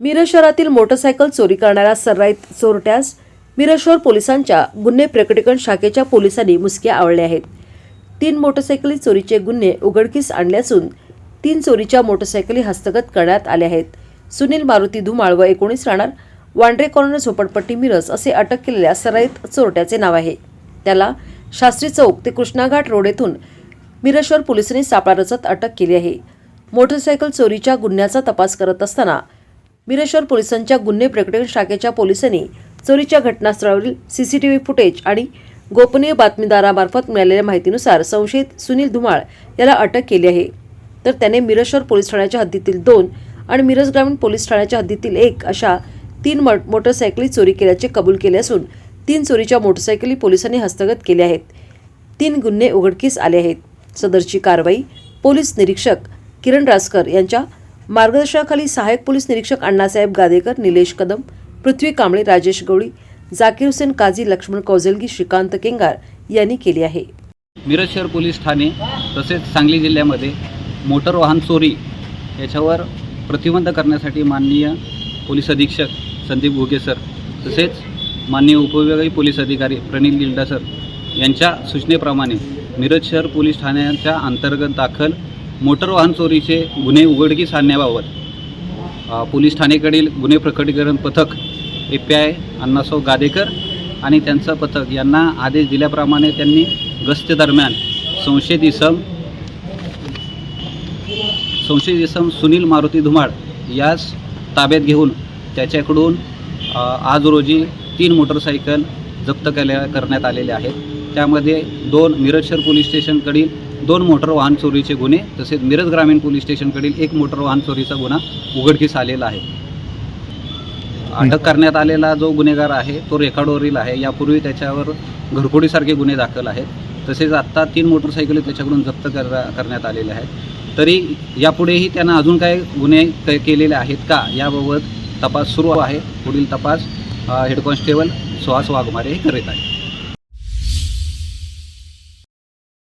मिरज शहरातील मोटरसायकल चोरी करणाऱ्या सर्राईत चोरट्यास मिरज शहर पोलिसांच्या गुन्हे प्रकटीकरण शाखेच्या पोलिसांनी मुसक्या आवळल्या आहेत. तीन मोटरसायकली चोरीचे गुन्हे उघडकीस आणले असून तीन चोरीच्या मोटरसायकली हस्तगत करण्यात आल्या आहेत. सुनील मारुती धुमाळ व एकोणीस राहणार वांड्रे कॉर्नर झोपडपट्टी मिरज असे अटक केलेल्या सराईत चोरट्याचे नाव आहे. त्याला शास्त्री चौक ते कृष्णाघाट रोड येथून मिरजवर पोलिसांनी सापळा रचत अटक केली आहे. मोटरसायकल चोरीच्या गुन्ह्याचा तपास करत असताना बिरेश्वर पोलिसांच्या गुन्हे प्रकटन शाखेच्या पोलिसांनी चोरीच्या घटनास्थळावरील सीसीटीव्ही फुटेज आणि गोपनीय बातमीदारामार्फत मिळालेल्या माहितीनुसार संशयित सुनील धुमाळ याला अटक केली आहे. तर त्याने मिरजशहर पोलीस ठाण्याच्या हद्दीतील दोन आणि मिरज ग्रामीण पोलीस ठाण्याच्या हद्दीतील एक अशा तीन मोटरसायकली चोरी केल्याचे कबूल केले असून तीन चोरीच्या मोटरसायकली पोलिसांनी हस्तगत केल्या आहेत. तीन गुन्हे उघडकीस आले आहेत. सदरची कारवाई पोलीस निरीक्षक किरण रासकर यांच्या मार्गदर्शनाखाली सहाय्यक पोलीस निरीक्षक अण्णासाहेब गादेकर निलेश कदम पृथ्वी कांबळे राजेश गवळी जाकीर हुसेन काझी लक्ष्मण कौजलगी श्रीकांत केंगार यांनी केली आहे. मिरज शहर पोलीस ठाणे तसेच सांगली जिल्ह्यामध्ये मोटर वाहन चोरी याच्यावर प्रतिबंध करण्यासाठी माननीय पोलीस अधीक्षक संदीप घुगे सर तसेच माननीय उपविभागीय पोलीस अधिकारी प्रणील गिल्डा सर यांच्या सूचनेप्रमाणे मिरज शहर पोलीस ठाण्याच्या अंतर्गत दाखल मोटर वाहन चोरीचे गुन्हे उघडकीस आणण्याबाबत पोलीस ठाणेकडील गुन्हे प्रकटीकरण पथक ए पी आय अण्णासाव गादेकर आणि त्यांचं पथक यांना आदेश दिल्याप्रमाणे त्यांनी गस्तीदरम्यान संशयित इसम संशयित इसम सुनील मारुती धुमाळ यास ताब्यात घेऊन त्याच्याकडून आज रोजी तीन मोटरसायकल जप्त केल्या करण्यात आलेले आहेत. त्यामध्ये दोन मिरजशर पोलीस स्टेशनकडील दोन मोटर वाहन चोरीचे गुन्हे तसेच मिरज ग्रामीण पोलीस स्टेशनकडील एक मोटर वाहन चोरीचा गुन्हा उघडकीस आलेला आहे. अटक करण्यात आलेला जो गुन्हेगार आहे तो रेकॉर्डवरील आहे. यापूर्वी त्याच्यावर घरफोडीसारखे गुन्हे दाखल आहेत. तसेच आत्ता तीन मोटरसायकली त्याच्याकडून जप्त कर करण्यात आलेल्या आहेत. तरी यापुढेही त्यांना अजून काय गुन्हे केलेले आहेत का? याबाबत तपास सुरू आहे. पुढील तपास हेड कॉन्स्टेबल सुहास वाघमारे हे करीत आहे